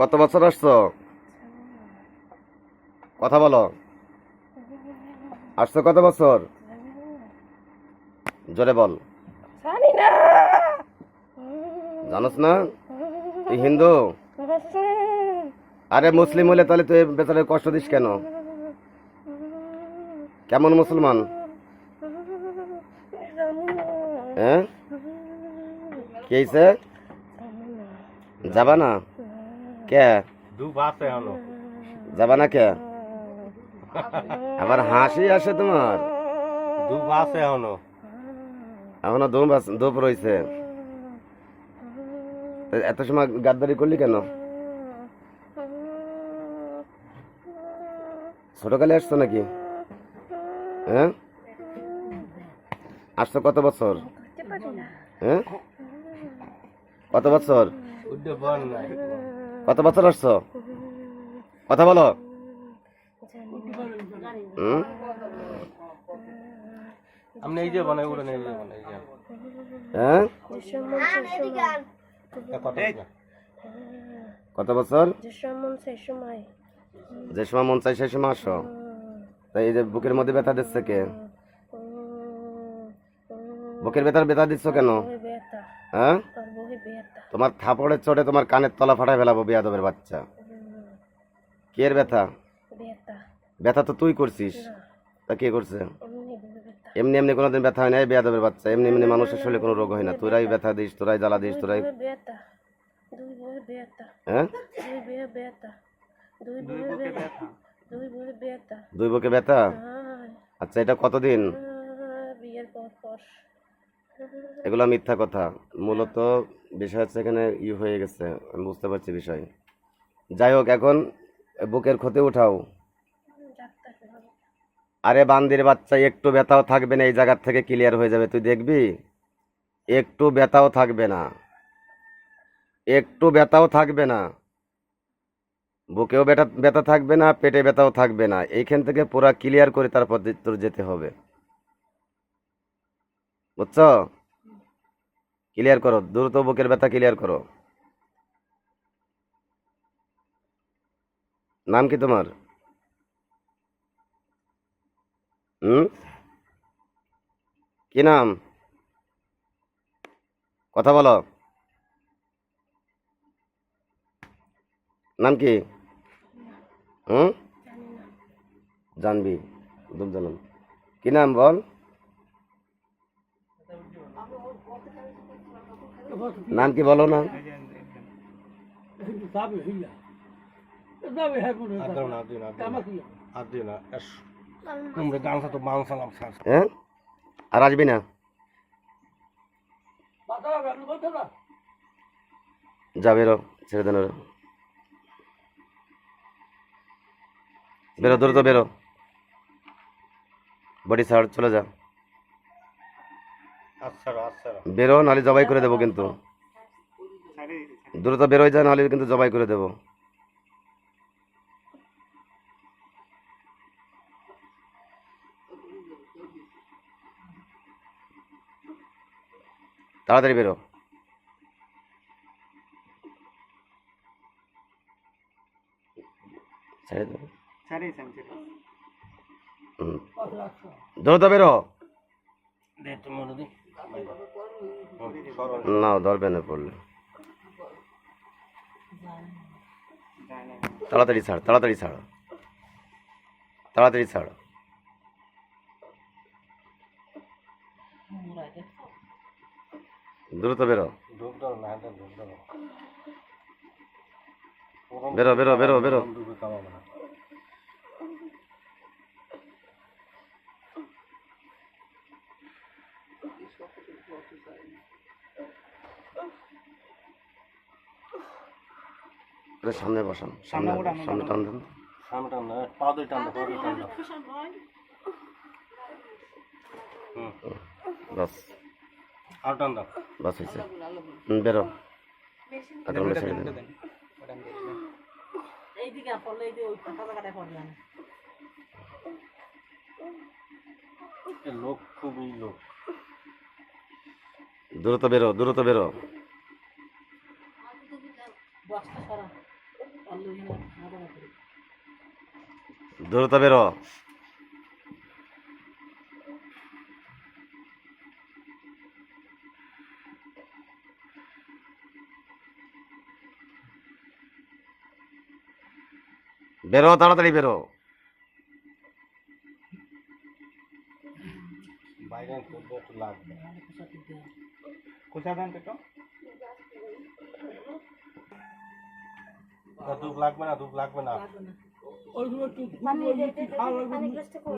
কত বছর আসছো? কথা বলো। আসছো কত বছর? জোরে বল। জানি না জানোস না? তুই হিন্দু? আরে মুসলিম হলে তাহলে তুই বেচারে কষ্ট দিস কেন? কেমন মুসলমান? হ্যাঁ? কি যাবা না? কে? যাবা না কে? আবার হাসি আসে তোমার? দু বাসে হলো এখনও ধূপ আছে- ধূপ রয়েছে এত সময় গাদ্দারি করলি কেন? ছোটকালে আসছো নাকি? হ্যাঁ? আসছো কত বছর? হ্যাঁ? কত বছর? কত বছর আসছো? কথা বলো। হুম? আপনি এই যে বানাই উড়ে হ্যাঁ। কত বছর? যে সময় মন চাই সেই সময় আসো তাই এই যে বুকের মধ্যে ব্যথা দিচ্ছে কে? বুকের ব্যথার ব্যথা দিচ্ছ কেন? হ্যাঁ? তোমার থাপড়ের চোটে তোমার কানের তলা ফাটায় ফেলাবো বিয়াদবের বাচ্চা। কে এর ব্যথা। ব্যথা তো তুই করছিস। তা কে করছে? এমনি এমনি কোনোদিন ব্যথা হয় না এই বিয়াদবের বাচ্চা? এমনি এমনি মানুষের শরীরে কোনো রোগ হয় না। তোরাই ব্যথা। দিস তোরাই জ্বালা দিস তোরাই হ্যাঁ? দুই বুকে ব্যথা। আচ্ছা এটা কতদিন? হায়, বিয়ের পর পর। এগুলো মিথ্যা কথা। মূলত বিষয় হচ্ছে এখানে ই হয়ে গেছে, আমি বুঝতে পারছি বিষয়। যাই হোক, এখন বুকের ক্ষতি উঠাও। আরে বান্দির বাচ্চা একটু ব্যথাও থাকবে না, এই জায়গার থেকে ক্লিয়ার হয়ে যাবে। তুই দেখবি? একটু ব্যথাও থাকবে না। একটু ব্যথাও থাকবে না। বুকেও ব্যথা ব্যথা থাকবে না, পেটে ব্যথাও থাকবে না। এইখান থেকে পুরা ক্লিয়ার করে তারপর তোর যেতে হবে। বুঝছ? ক্লিয়ার করো, দ্রুত বুকের ব্যথা ক্লিয়ার করো। নাম কি তোমার? হুম? কি নাম? কথা বলো। নাম কি? হুম? জানবি, দুধ জানাম কি নাম বল? নাম কি বলো না। তো হ্যাঁ? আর আসবি না? যা, বেরো, ছেড়ে দেন। বেরো, দ্রুত বেরো। বডি ছাড়, চলে যা। বেরো নাহলে জবাই করে দেবো কিন্তু। দ্রুত বেরোয় যা নাহলে কিন্তু জবাই করে দেবো। তাড়াতাড়ি বেরো। দ্রুত বেরো। না, ধরবে না পড়লে। তাড়াতাড়ি ছাড় তাড়াতাড়ি ছাড়। তাড়াতাড়ি ছাড়। দ্রুত বেরো। বেরো বেরো বেরো বেরো। কামাবো না এটা সামনে বসান সামনে সামনে টান দেন। সামনে টান না পা দুই টান দাও পা দুই টান দাও হুম। বাস। আর টান দাও। বাস হুম, বেরো। দেন এইদিকে পড়লে এই যে ওই ফাঁকা জায়গাটায় পড়বে না লোক খুবই লোক। দ্রুত বেরো দ্রুত বেরো। দ্রুত বেরো। বেরো তাড়াতাড়ি বেরো। বাইরে লাগবে। নাহলে খোসা টিপতে হবে। কোথায় দেন তো ধূপ লাগবে না ধূপ লাগবে না লাগবে না